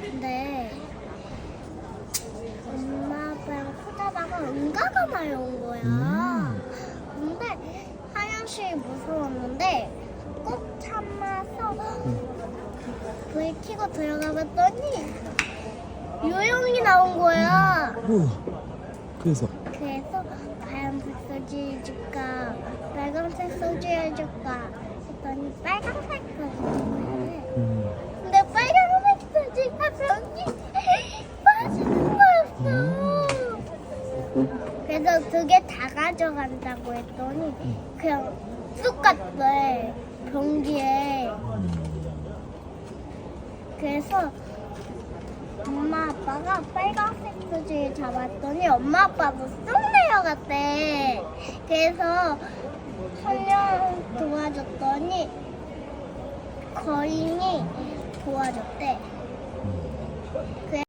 근데 엄마 아빠랑 후다다가 응가가 말온 거야. 음. 근데 화장실이 무서웠는데 꼭 참아서 불 켜고 들어가 봤더니 유영이 나온 거야. 오, 그래서 그래서 파란색 소지 해줄까? 빨간색 소지 해줄까? 했더니 빨간색 소지. 그래서 두 개 다 가져간다고 했더니 그냥 쑥 갔대 변기에 그래서 엄마 아빠가 빨간색 소주를 잡았더니 엄마 아빠도 쑥 내려갔대. 그래서 설령 도와줬더니 거인이 도와줬대.